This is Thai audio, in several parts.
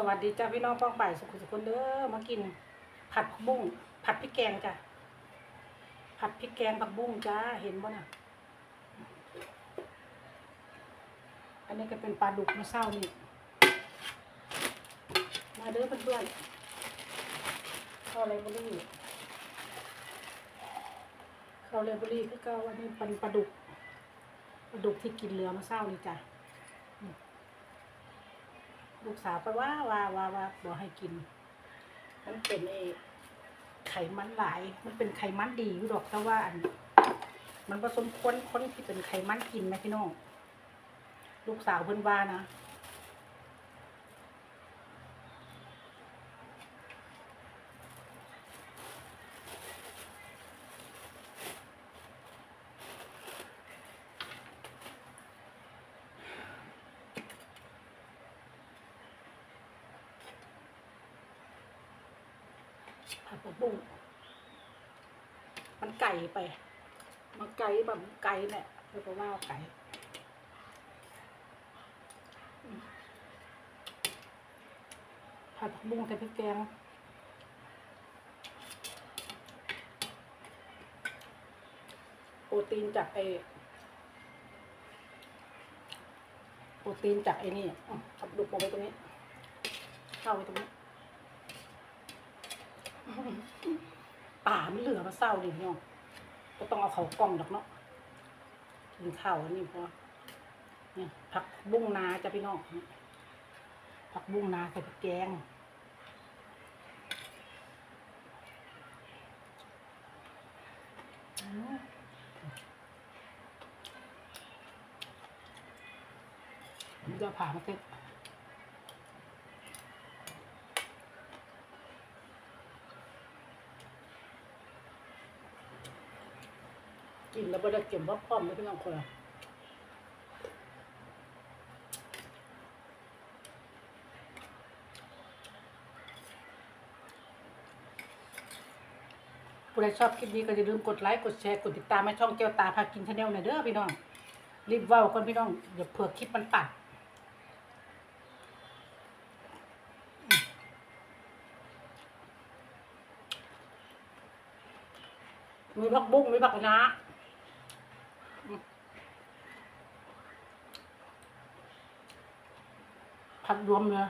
สวัสดีจ้าพี่น้องป้องป่ายสุขุสุขคนเด้อมากิน ผัดผักบุ้งผัดพริกแกงจ้ะผัดพริกแกงผักบุ้งจ้าเห็นบ่น่ะ อันนี้ก็เป็นปลาดุกมาเศร้านี่มาเด้อเพื่อนๆข้าอะไรบุรีเข้าเลยบุรีคือเก่าอันนี้เป็นปลาดุกปลาดุกที่กินเหลือมาเศร้านี่จ้ะ ลูกสาวไปว่าว่าว่าว่าบอกให้กิน มันเป็นไอ้ไขมันหลาย มันเป็นไขมันดีอยู่ดอกแต่ว่าอัน มันผสมค้นคนที่เป็นไขมันกินไหมพี่น้อง ลูกสาวเพิ่นว่านะ ผักบุ้งมันไก่ไปมันไก่แบบไก่เนี่ยเรียกว่าไก่ผัดผักบุ้งใส่พริกแกงโปรตีนจากไอโปรตีนจากไอ้นี่อะขับดุกลงไปตรงนี้ เข้าไปตรงนี้ ป่าไม่เหลือมาเศร้าดิพี่น้องก็ต้องเอาเขากล่องดอกเนาะกินข้าวอันนี้พอเนี่ยผักบุ้งนาจ้ะพี่น้องผักบุ้งนาใส่แกงเดี๋ยวผ่ามาเต็ม กินแล้วบ่ได้เก็บว่าพร้อมเลยพี่น้องคนละผู้ใดชอบคลิปนี้ก็อย่าลืมกดไลค์ กดแชร์ กดติดตามให้ช่องแก้วตาพากินชาแนลหน่อยเด้อพี่น้อง รีบเว้าก่อนพี่น้องอย่าเผื่อคลิปมันตัดมีผักบุ้งมีผักคะน้าอืม ผักรวมเลย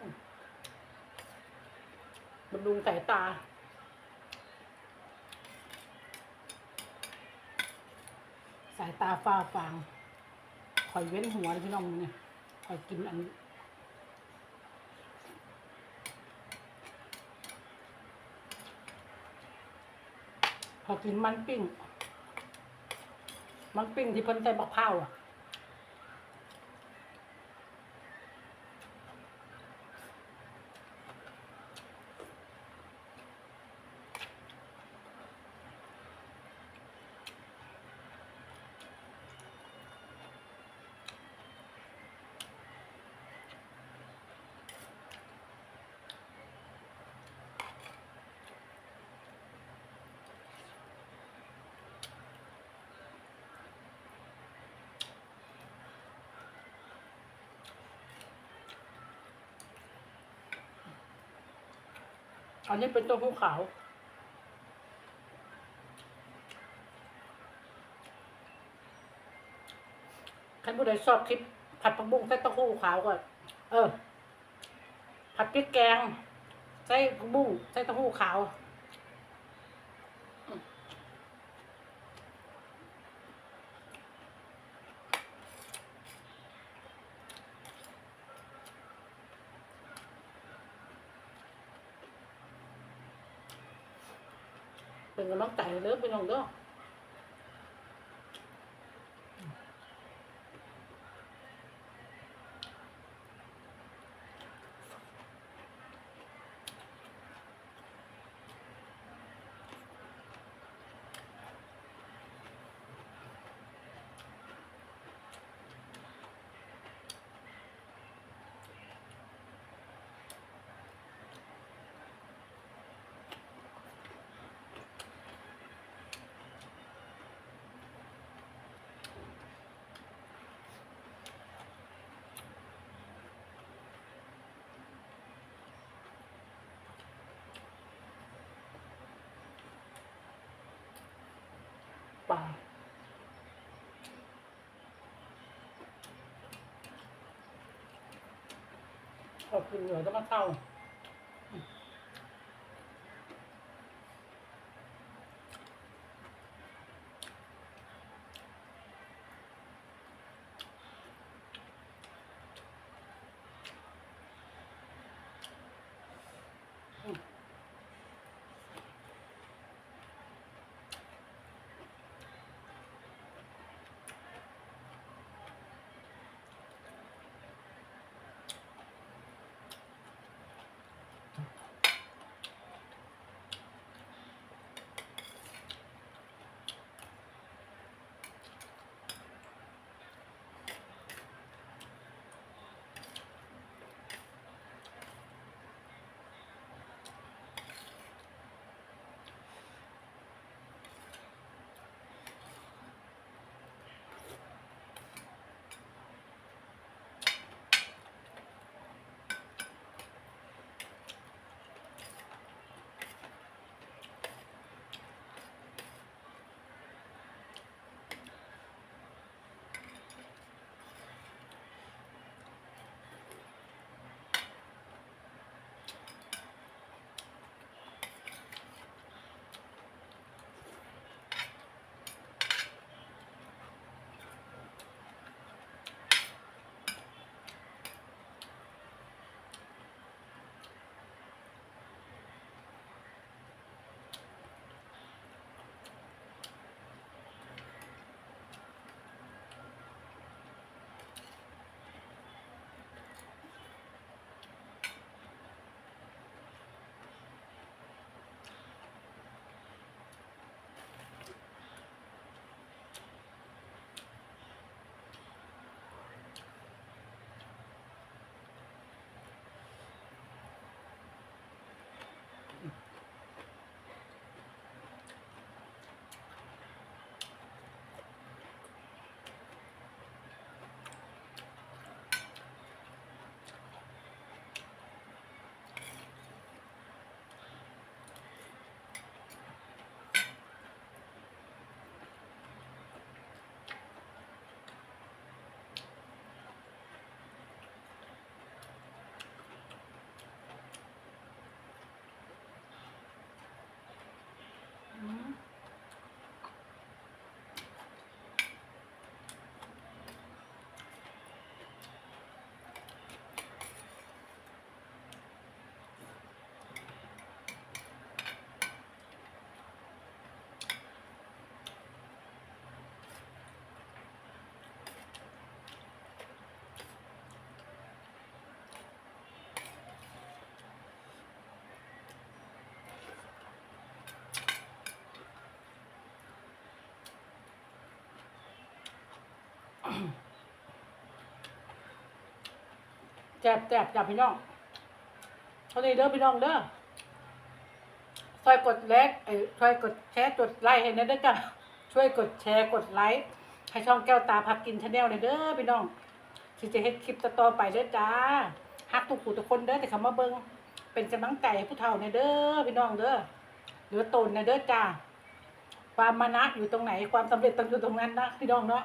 อืมบำรุงสายตาสายตาฟ้าฟางคอยเว้นหัวพี่น้องเนี่ยคอยกินอัน พอกินมันปิ้ง มันปิ้งที่เพิ่นใส่บักพร้าอะ อันนี้เป็นตัวผู้ขาว ใครผู้ใดชอบคลิป ผัดผักบุ้งใส่เต้าหู้ขาวก็เออ ผัดพริกแกง ใส่ผักบุ้งใส่เต้าหู้ขาว เป็นกำลังใจเลิฟไปน้องเด้อ ปลาขอบคุณเหลือก็มาเต้า แจบแจบจับพี่น้องเท่านี้เด้อพี่น้องเด้อช่วยกดไลค์ช่วยกดแชร์กดไลค์ให้นะเด้อจ้ะช่วยกดแชร์กดไลค์ให้ช่องแก้วตาพักกินชาแนลหน่อยเด้อพี่น้องที่จะเฮ็ดคลิปต่อไปเด้อจ้าฮักทุกผู้ทุกคนเด้อที่เขามาเบิงเป็นกำลังใจให้ผู้เฒ่าในเด้อพี่น้องเด้อหลือตนในเด้อจ้าความมานะอยู่ตรงไหนความสำเร็จต้องอยู่ตรงนั้นนะพี่น้องเนาะ